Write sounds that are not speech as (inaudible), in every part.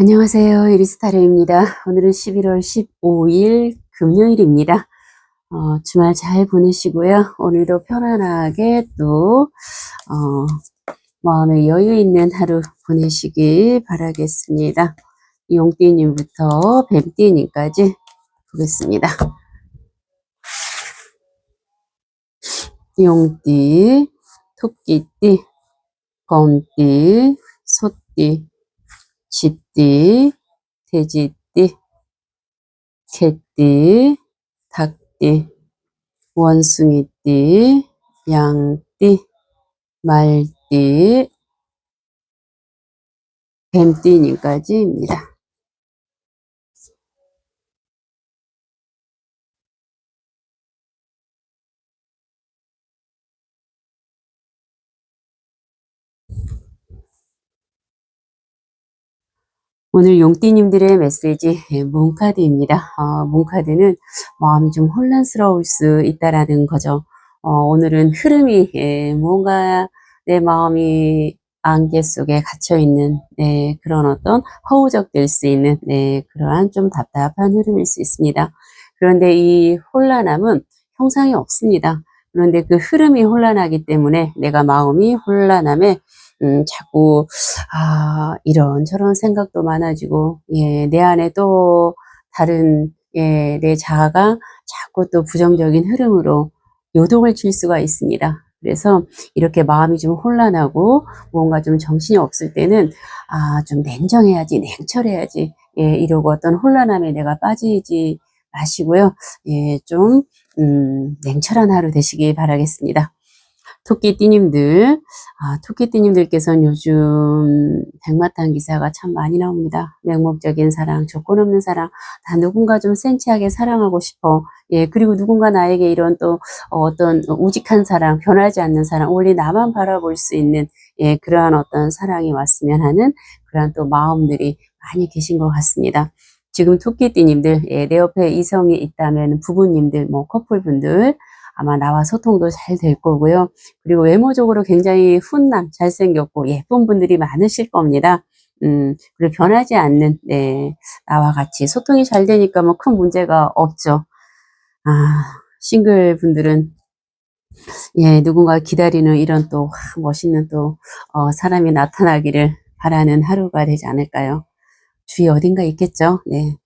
안녕하세요. 이리스타르입니다. 오늘은 11월 15일 금요일입니다. 어, 주말 잘 보내시고요. 오늘도 편안하게 또, 어, 마음에 여유 있는 하루 보내시길 바라겠습니다. 용띠님부터 뱀띠님까지 보겠습니다. 용띠, 토끼띠, 범띠, 소띠, 쥐띠, 돼지띠, 개띠, 닭띠, 원숭이띠, 양띠, 말띠, 뱀띠님까지입니다. 오늘 용띠님들의 메시지 예, 몽카드입니다. 어, 몽카드는 마음이 좀 혼란스러울 수 있다라는 거죠. 어, 오늘은 흐름이 예, 뭔가 내 마음이 안개 속에 갇혀 있는 네, 그런 어떤 허우적될 수 있는 네, 그러한 좀 답답한 흐름일 수 있습니다. 그런데 이 혼란함은 형상이 없습니다. 그런데 그 흐름이 혼란하기 때문에 내가 마음이 혼란함에 음, 자꾸, 아, 이런저런 생각도 많아지고, 예, 내 안에 또 다른, 예, 내 자아가 자꾸 또 부정적인 흐름으로 요동을 칠 수가 있습니다. 그래서 이렇게 마음이 좀 혼란하고 뭔가 좀 정신이 없을 때는, 아, 좀 냉정해야지, 냉철해야지, 예, 이러고 어떤 혼란함에 내가 빠지지 마시고요. 예, 좀, 음, 냉철한 하루 되시길 바라겠습니다. 토끼띠님들, 아, 토끼띠님들께서는 요즘 백마탄 기사가 참 많이 나옵니다. 맹목적인 사랑, 조건 없는 사랑, 다 누군가 좀 센치하게 사랑하고 싶어. 예, 그리고 누군가 나에게 이런 또 어떤 우직한 사랑, 변하지 않는 사랑, 원리 나만 바라볼 수 있는 예, 그러한 어떤 사랑이 왔으면 하는 그러한 또 마음들이 많이 계신 것 같습니다. 지금 토끼띠님들, 예, 내 옆에 이성이 있다면 부부님들, 뭐 커플분들, 아마 나와 소통도 잘 될 거고요. 그리고 외모적으로 굉장히 훈남, 잘생겼고 예쁜 분들이 많으실 겁니다. 음, 그리고 변하지 않는, 네, 나와 같이 소통이 잘 되니까 뭐 큰 문제가 없죠. 아, 싱글 분들은, 예, 누군가 기다리는 이런 또 멋있는 또, 어, 사람이 나타나기를 바라는 하루가 되지 않을까요? 주위 어딘가 있겠죠? 네.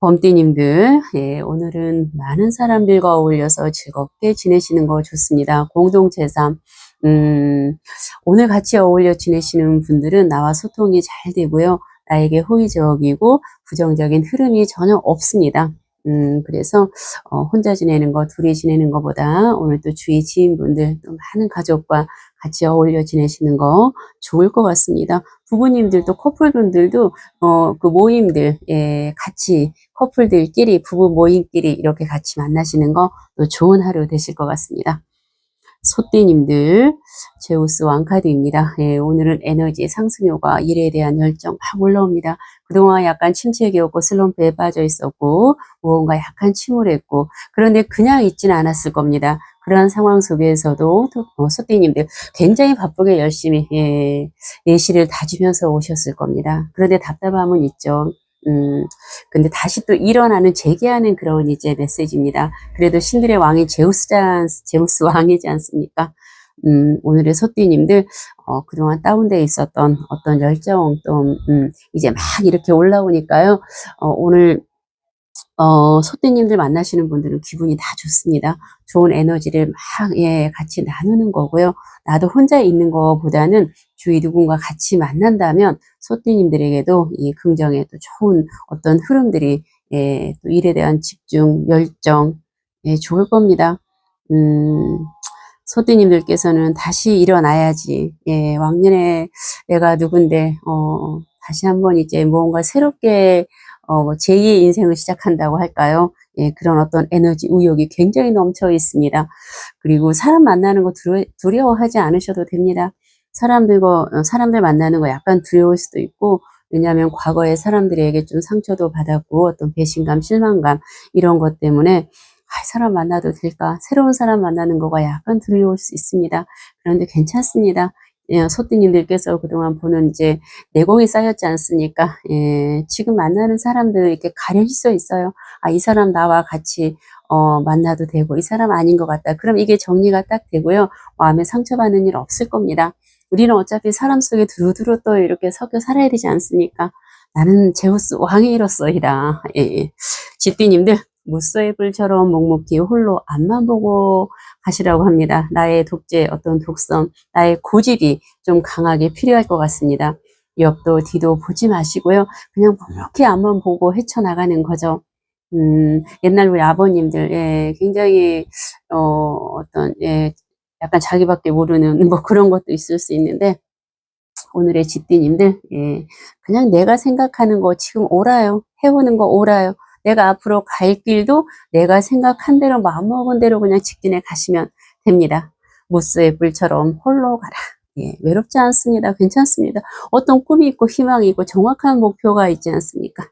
범띠님들, 예, 오늘은 많은 사람들과 어울려서 즐겁게 지내시는 거 좋습니다. 공동체 삶, 음, 오늘 같이 어울려 지내시는 분들은 나와 소통이 잘 되고요. 나에게 호의적이고 부정적인 흐름이 전혀 없습니다. 음, 그래서, 어, 혼자 지내는 거, 둘이 지내는 것보다 오늘 또 주위 지인분들, 또 많은 가족과 같이 어울려 지내시는 거 좋을 것 같습니다. 부부님들도 커플분들도, 어, 그 모임들, 예, 같이 커플들끼리, 부부 모임끼리 이렇게 같이 만나시는 거 또 좋은 하루 되실 것 같습니다. 소띠님들, 제우스 왕카드입니다. 예, 오늘은 에너지 상승효과, 일에 대한 열정 막 올라옵니다. 그동안 약간 침체기였고 슬럼프에 빠져 있었고 무언가 약간 침울했고 그런데 그냥 있지는 않았을 겁니다. 그러한 상황 속에서도 어, 소띠님들 굉장히 바쁘게 열심히 예, 예시를 다지면서 오셨을 겁니다. 그런데 답답함은 있죠. 음, 근데 다시 또 일어나는 재기하는 그런 이제 메시지입니다. 그래도 신들의 왕이 제우스, 제우스 왕이지 않습니까? 음, 오늘의 소띠님들, 어, 그동안 다운되어 있었던 어떤 열정, 또, 음, 이제 막 이렇게 올라오니까요, 어, 오늘, 어, 소띠님들 만나시는 분들은 기분이 다 좋습니다. 좋은 에너지를 막, 예, 같이 나누는 거고요. 나도 혼자 있는 것보다는 주위 누군가 같이 만난다면 소띠님들에게도 이 긍정의 또 좋은 어떤 흐름들이, 예, 또 일에 대한 집중, 열정, 예, 좋을 겁니다. 음, 소띠님들께서는 다시 일어나야지. 예, 왕년에 내가 누군데, 어, 다시 한번 이제 무언가 새롭게, 어, 뭐 제2의 인생을 시작한다고 할까요? 예, 그런 어떤 에너지, 의욕이 굉장히 넘쳐 있습니다. 그리고 사람 만나는 거 두려워하지 않으셔도 됩니다. 사람들과, 어, 사람들 만나는 거 약간 두려울 수도 있고, 왜냐하면 과거에 사람들에게 좀 상처도 받았고, 어떤 배신감, 실망감, 이런 것 때문에 아, 사람 만나도 될까? 새로운 사람 만나는 거가 약간 두려울 수 있습니다. 그런데 괜찮습니다. 예, 소띠님들께서 그동안 보는 이제 내공이 쌓였지 않습니까? 예, 지금 만나는 사람들 이렇게 가려질 수 있어요. 아, 이 사람 나와 같이 어, 만나도 되고 이 사람 아닌 것 같다. 그럼 이게 정리가 딱 되고요. 마음에 상처받는 일 없을 겁니다. 우리는 어차피 사람 속에 두루두루 또 이렇게 섞여 살아야 되지 않습니까? 나는 제우스 왕이로서이다. 예, 예. 지띠님들 무쏘의 불처럼 묵묵히 홀로 앞만 보고 가시라고 합니다. 나의 독재, 어떤 독성, 나의 고집이 좀 강하게 필요할 것 같습니다. 옆도 뒤도 보지 마시고요. 그냥 묵묵히 앞만 보고 헤쳐나가는 거죠. 음, 옛날 우리 아버님들, 예, 굉장히, 어, 어떤, 예, 약간 자기밖에 모르는 (laughs) 뭐 그런 것도 있을 수 있는데, 오늘의 집디님들, 예, 그냥 내가 생각하는 거 지금 옳아요. 해오는 거 옳아요. 내가 앞으로 갈 길도 내가 생각한 대로 마음먹은 대로 그냥 직진해 가시면 됩니다. 무스의 불처럼 홀로 가라. 예, 외롭지 않습니다. 괜찮습니다. 어떤 꿈이 있고 희망이 있고 정확한 목표가 있지 않습니까?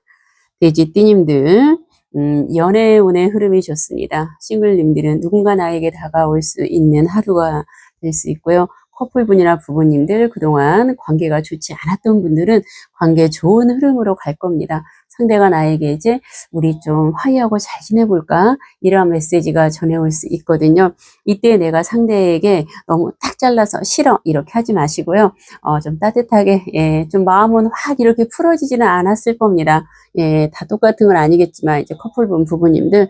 돼지띠님들, 음, 연애운의 흐름이 좋습니다. 싱글님들은 누군가 나에게 다가올 수 있는 하루가 될 수 있고요. 커플분이나 부부님들 그동안 관계가 좋지 않았던 분들은 관계 좋은 흐름으로 갈 겁니다. 상대가 나에게 이제 우리 좀 화해하고 잘 지내볼까? 이런 메시지가 전해올 수 있거든요. 이때 내가 상대에게 너무 딱 잘라서 싫어 이렇게 하지 마시고요. 어, 좀 따뜻하게 예, 좀 마음은 확 이렇게 풀어지지는 않았을 겁니다. 예, 다 똑같은 건 아니겠지만 이제 커플분 부부님들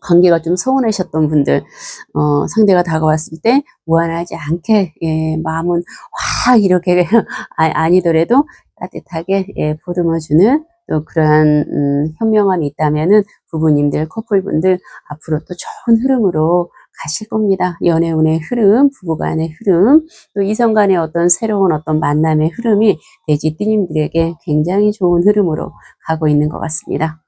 관계가 좀 서운하셨던 분들, 어, 상대가 다가왔을 때 무안하지 않게, 예, 마음은 확 이렇게 (laughs) 아, 아니더라도 따뜻하게, 예, 보듬어주는 또 그러한, 음, 현명함이 있다면은 부부님들, 커플분들 앞으로 또 좋은 흐름으로 가실 겁니다. 연애운의 흐름, 부부간의 흐름, 또 이성 간의 어떤 새로운 어떤 만남의 흐름이 돼지띠님들에게 굉장히 좋은 흐름으로 가고 있는 것 같습니다.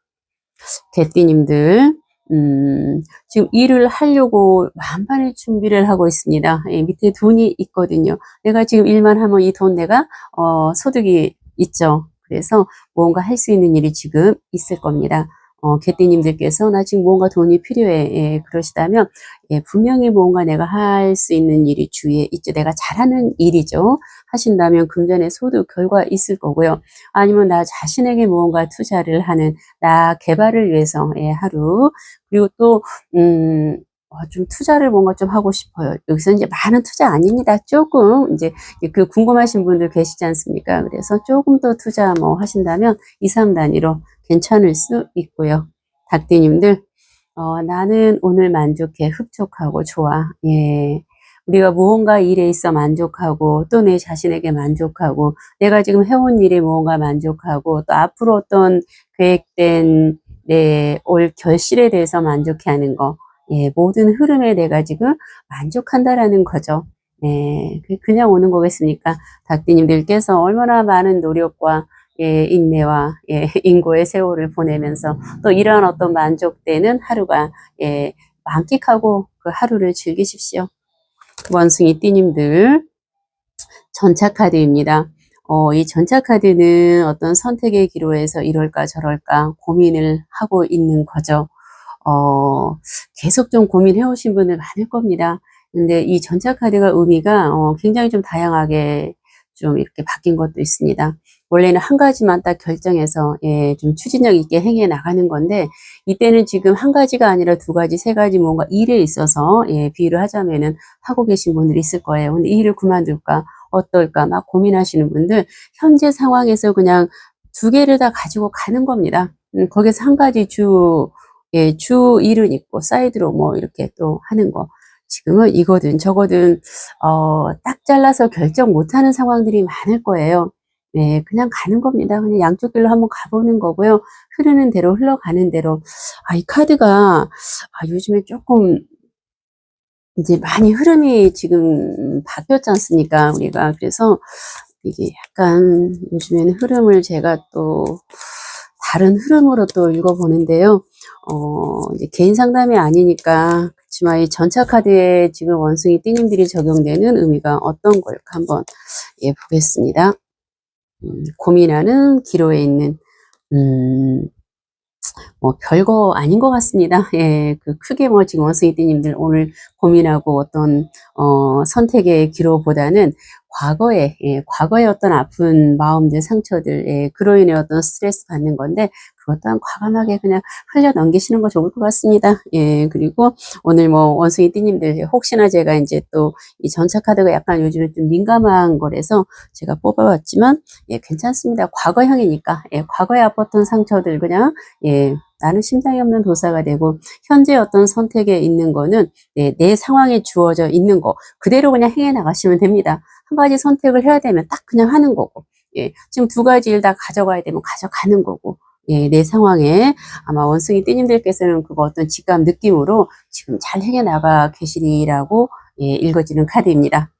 개띠님들, 음, 지금 일을 하려고 만반의 준비를 하고 있습니다. 예, 밑에 돈이 있거든요. 내가 지금 일만 하면 이 돈 내가, 어, 소득이 있죠. 그래서 뭔가 할 수 있는 일이 지금 있을 겁니다. 어, 개띠님들께서 나 지금 뭔가 돈이 필요해. 예, 그러시다면, 예, 분명히 뭔가 내가 할 수 있는 일이 주위에 있죠. 내가 잘하는 일이죠. 하신다면 금전의 소득 결과 있을 거고요. 아니면 나 자신에게 무언가 투자를 하는 나 개발을 위해서 예, 하루 그리고 또 음, 어, 좀 투자를 뭔가 좀 하고 싶어요. 여기서 이제 많은 투자 아닙니다. 조금 이제 그 궁금하신 분들 계시지 않습니까? 그래서 조금 더 투자 뭐 하신다면 2, 3 단위로 괜찮을 수 있고요. 닭띠님들 어, 나는 오늘 만족해 흡족하고 좋아. 예. 우리가 무언가 일에 있어 만족하고 또 내 자신에게 만족하고 내가 지금 해온 일에 무언가 만족하고 또 앞으로 어떤 계획된 내 올 결실에 대해서 만족해하는 거 예, 모든 흐름에 내가 지금 만족한다라는 거죠. 예, 그- 그냥 오는 거겠습니까? 닭띠님들께서 얼마나 많은 노력과 예, 인내와 예, (laughs) 인고의 세월을 보내면서 또 이러한 어떤 만족되는 하루가 예, 만끽하고 그 하루를 즐기십시오. 원숭이 띠님들 전차 카드입니다. 어, 이 전차 카드는 어떤 선택의 기로에서 이럴까 저럴까 고민을 하고 있는 거죠. 어, 계속 좀 고민해 오신 분들 많을 겁니다. 근데 이 전차 카드가 의미가 어, 굉장히 좀 다양하게 좀 이렇게 바뀐 것도 있습니다. 원래는 한 가지만 딱 결정해서 예, 좀 추진력 있게 행해 나가는 건데 이때는 지금 한 가지가 아니라 두 가지, 세 가지 뭔가 일에 있어서 예, 비유를 하자면은 하고 계신 분들이 있을 거예요. 근데 이 일을 그만둘까 어떨까 막 고민하시는 분들 현재 상황에서 그냥 두 개를 다 가지고 가는 겁니다. 음, 거기서 한 가지 주 예, 주 일은 있고 사이드로 뭐 이렇게 또 하는 거. 지금은 이거든 저거든 어, 딱 잘라서 결정 못하는 상황들이 많을 거예요. 네, 그냥 가는 겁니다. 그냥 양쪽 길로 한번 가보는 거고요. 흐르는 대로 흘러가는 대로. 아, 이 카드가 아, 요즘에 조금 이제 많이 흐름이 지금 바뀌었지 않습니까? 우리가 그래서 이게 약간 요즘에는 흐름을 제가 또 다른 흐름으로 또 읽어보는데요. 어, 개인 상담이 아니니까 그렇지만 이 전차 카드에 지금 원숭이 띠님들이 적용되는 의미가 어떤 걸까 한번 예, 보겠습니다. 음, 고민하는 기로에 있는 음, 뭐 별거 아닌 것 같습니다. (laughs) 예, 그 크게 뭐 지금 원숭이 띠님들 오늘 고민하고 어떤 어, 선택의 기로보다는 과거에, 예, 과거에 어떤 아픈 마음들, 상처들, 예, 그로 인해 어떤 스트레스 받는 건데, 그것 또한 과감하게 그냥 흘려 넘기시는 거 좋을 것 같습니다. 예, 그리고 오늘 뭐 원숭이 띠님들, 혹시나 제가 이제 또 이 전차 카드가 약간 요즘에 좀 민감한 거라서 제가 뽑아봤지만, 예, 괜찮습니다. 과거형이니까, 예, 과거에 아팠던 상처들 그냥, 예, 나는 심장이 없는 도사가 되고, 현재 어떤 선택에 있는 거는, 네, 내 상황에 주어져 있는 거, 그대로 그냥 행해 나가시면 됩니다. 한 가지 선택을 해야 되면 딱 그냥 하는 거고, 예, 지금 두 가지 일 다 가져가야 되면 가져가는 거고, 예, 내 상황에 아마 원숭이 띠님들께서는 그거 어떤 직감 느낌으로 지금 잘 해나가 계시리라고 예, 읽어지는 카드입니다.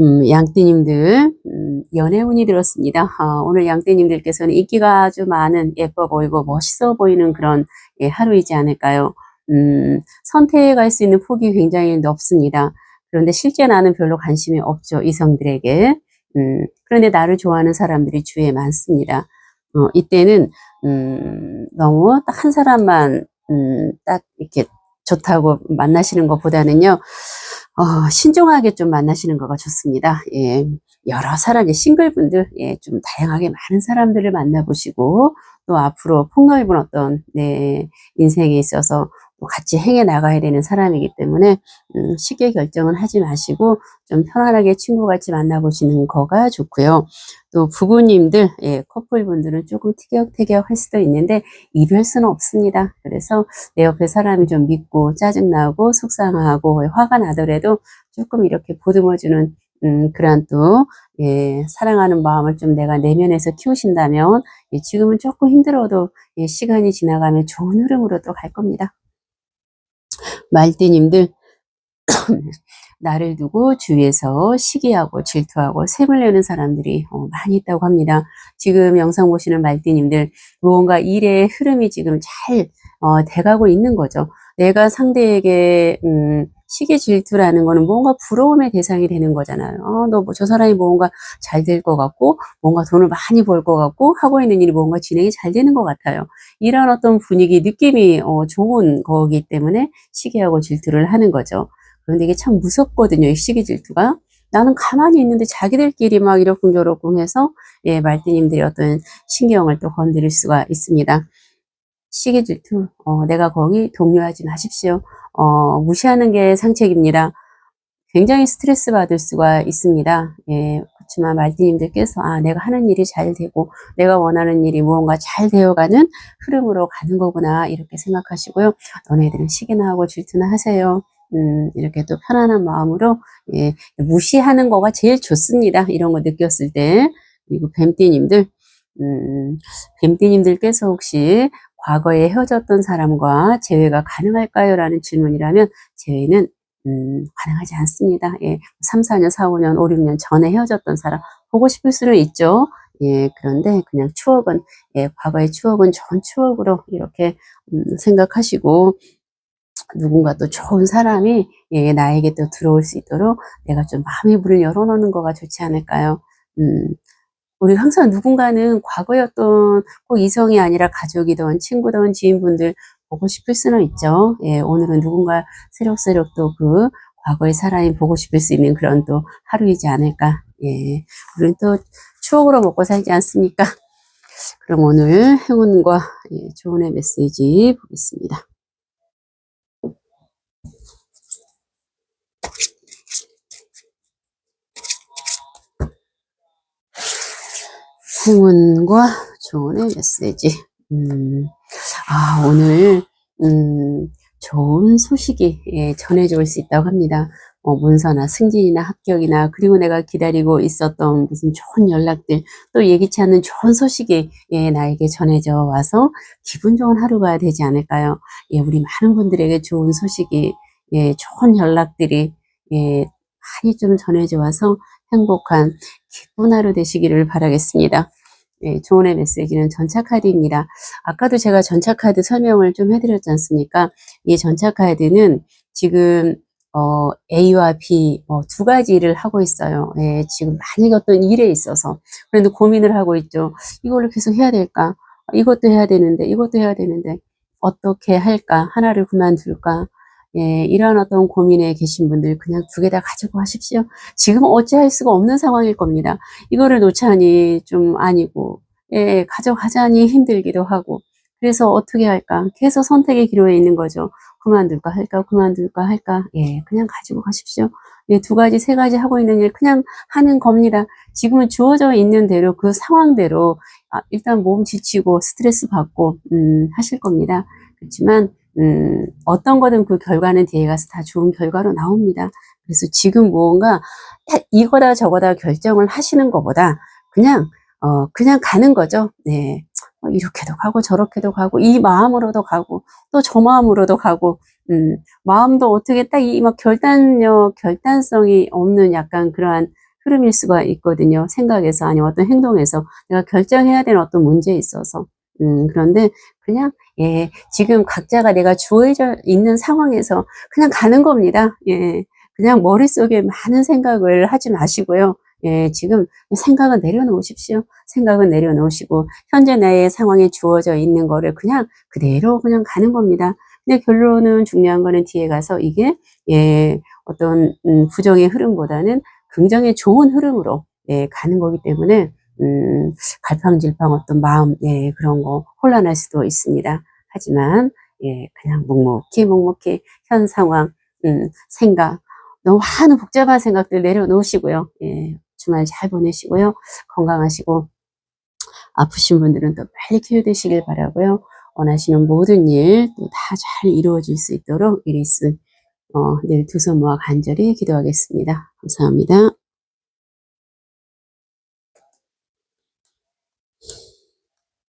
음, 양띠님들, 음, 연애운이 들었습니다. 아, 오늘 양띠님들께서는 인기가 아주 많은 예뻐 보이고 멋있어 보이는 그런 예, 하루이지 않을까요? 음, 선택할 수 있는 폭이 굉장히 넓습니다. 그런데 실제 나는 별로 관심이 없죠, 이성들에게. 음, 그런데 나를 좋아하는 사람들이 주위에 많습니다. 어, 이때는 음, 너무 딱 한 사람만 음, 딱 이렇게 좋다고 만나시는 것보다는요. 어, 신중하게 좀 만나시는 거가 좋습니다. 예, 여러 사람, 싱글분들, 예, 좀 다양하게 많은 사람들을 만나보시고, 또 앞으로 폭넓은 어떤, 네, 인생에 있어서 또 같이 행해 나가야 되는 사람이기 때문에, 음, 쉽게 결정은 하지 마시고, 좀 편안하게 친구같이 만나보시는 거가 좋고요. 또 부부님들, 예, 커플분들은 조금 티격태격 할 수도 있는데, 이별 수는 없습니다. 그래서 내 옆에 사람이 좀 믿고, 짜증나고, 속상하고, 화가 나더라도 조금 이렇게 보듬어주는, 음, 그런 또, 예, 사랑하는 마음을 좀 내가 내면에서 키우신다면, 예, 지금은 조금 힘들어도, 예, 시간이 지나가면 좋은 흐름으로 또 갈 겁니다. 말띠님들, (coughs) 나를 두고 주위에서 시기하고 질투하고 샘을 내는 사람들이 어, 많이 있다고 합니다. 지금 영상 보시는 말띠님들 무언가 일의 흐름이 지금 잘 어, 돼가고 있는 거죠. 내가 상대에게 음, 시기 질투라는 거는 뭔가 부러움의 대상이 되는 거잖아요. 어, 너뭐 저 사람이 뭔가 잘 될 것 같고 뭔가 돈을 많이 벌 것 같고 하고 있는 일이 뭔가 진행이 잘 되는 것 같아요. 이런 어떤 분위기 느낌이 어, 좋은 거기 때문에 시기하고 질투를 하는 거죠. 그런데 이게 참 무섭거든요. 이 시기 질투가. 나는 가만히 있는데 자기들끼리 막 이러쿵저러쿵 해서 예, 말띠님들이 어떤 신경을 또 건드릴 수가 있습니다. 시기 질투, 어, 내가 거기 동요하지 마십시오. 어, 무시하는 게 상책입니다. 굉장히 스트레스 받을 수가 있습니다. 예, 그렇지만 말띠님들께서 아 내가 하는 일이 잘 되고 내가 원하는 일이 무언가 잘 되어가는 흐름으로 가는 거구나 이렇게 생각하시고요. 너네들은 시기나 하고 질투나 하세요. 음, 이렇게 또 편안한 마음으로, 예, 무시하는 거가 제일 좋습니다. 이런 거 느꼈을 때. 그리고 뱀띠님들, 음, 뱀띠님들께서 혹시 과거에 헤어졌던 사람과 재회가 가능할까요? 라는 질문이라면, 재회는, 음, 가능하지 않습니다. 예, 3, 4년, 4, 5년, 5, 6년 전에 헤어졌던 사람, 보고 싶을 수는 있죠. 예, 그런데 그냥 추억은, 예, 과거의 추억은 좋은 추억으로 이렇게, 음, 생각하시고, 누군가 또 좋은 사람이 예, 나에게 또 들어올 수 있도록 내가 좀 마음의 문을 열어놓는 거가 좋지 않을까요? 음, 우리 항상 누군가는 과거였던 꼭 이성이 아니라 가족이든 친구든 지인분들 보고 싶을 수는 있죠. 예, 오늘은 누군가 새록새록 또 그 과거의 사람이 보고 싶을 수 있는 그런 또 하루이지 않을까. 예, 우리는 또 추억으로 먹고 살지 않습니까? 그럼 오늘 행운과 예, 조언의 메시지 보겠습니다. 행운과 조언의 메시지. 음, 아, 오늘, 음, 좋은 소식이 예, 전해져 올수 있다고 합니다. 뭐 문서나 승진이나 합격이나 그리고 내가 기다리고 있었던 무슨 좋은 연락들 또 예기치 않는 좋은 소식이 예, 나에게 전해져 와서 기분 좋은 하루가 되지 않을까요? 예, 우리 많은 분들에게 좋은 소식이 예, 좋은 연락들이 예, 많이 좀 전해져 와서 행복한 기쁜 하루 되시기를 바라겠습니다. 예, 조언의 메시지는 전차 카드입니다. 아까도 제가 전차 카드 설명을 좀 해드렸지 않습니까? 이 전차 카드는 지금 어, A와 B 어, 두 가지 일을 하고 있어요. 예, 지금 만약에 어떤 일에 있어서 그런데 고민을 하고 있죠. 이걸로 계속 해야 될까? 이것도 해야 되는데 이것도 해야 되는데 어떻게 할까? 하나를 그만둘까? 예, 이러한 어떤 고민에 계신 분들 그냥 두 개 다 가지고 가십시오. 지금 어찌할 수가 없는 상황일 겁니다. 이거를 놓자니 좀 아니고, 예, 가져가자니 힘들기도 하고, 그래서 어떻게 할까? 계속 선택의 기로에 있는 거죠. 그만둘까 할까, 그만둘까 할까. 예, 그냥 가지고 가십시오. 예, 두 가지, 세 가지 하고 있는 일 그냥 하는 겁니다. 지금은 주어져 있는 대로 그 상황대로 아, 일단 몸 지치고 스트레스 받고 음, 하실 겁니다. 그렇지만 음, 어떤 거든 그 결과는 뒤에 가서 다 좋은 결과로 나옵니다. 그래서 지금 무언가 딱 이거다 저거다 결정을 하시는 것보다 그냥 어 그냥 가는 거죠. 네. 어, 이렇게도 가고 저렇게도 가고 이 마음으로도 가고 또 저 마음으로도 가고 음, 마음도 어떻게 딱 이 막 결단력 결단성이 없는 약간 그러한 흐름일 수가 있거든요. 생각에서 아니면 어떤 행동에서 내가 결정해야 되는 어떤 문제에 있어서 음, 그런데 그냥 예, 지금 각자가 내가 주어져 있는 상황에서 그냥 가는 겁니다. 예, 그냥 머릿속에 많은 생각을 하지 마시고요. 예, 지금 생각은 내려놓으십시오. 생각은 내려놓으시고, 현재 나의 상황에 주어져 있는 거를 그냥 그대로 그냥 가는 겁니다. 근데 결론은 중요한 거는 뒤에 가서 이게, 예, 어떤, 음, 부정의 흐름보다는 긍정의 좋은 흐름으로, 예, 가는 거기 때문에, 음, 갈팡질팡 어떤 마음, 예, 그런 거 혼란할 수도 있습니다. 하지만, 예, 그냥 묵묵히 묵묵히 현 상황, 음, 생각, 너무 많은 복잡한 생각들 내려놓으시고요. 예, 주말 잘 보내시고요. 건강하시고, 아프신 분들은 또 빨리 쾌유되시길 바라고요. 원하시는 모든 일 또 다 잘 이루어질 수 있도록 이리스 어, 늘두손 모아 간절히 기도하겠습니다. 감사합니다.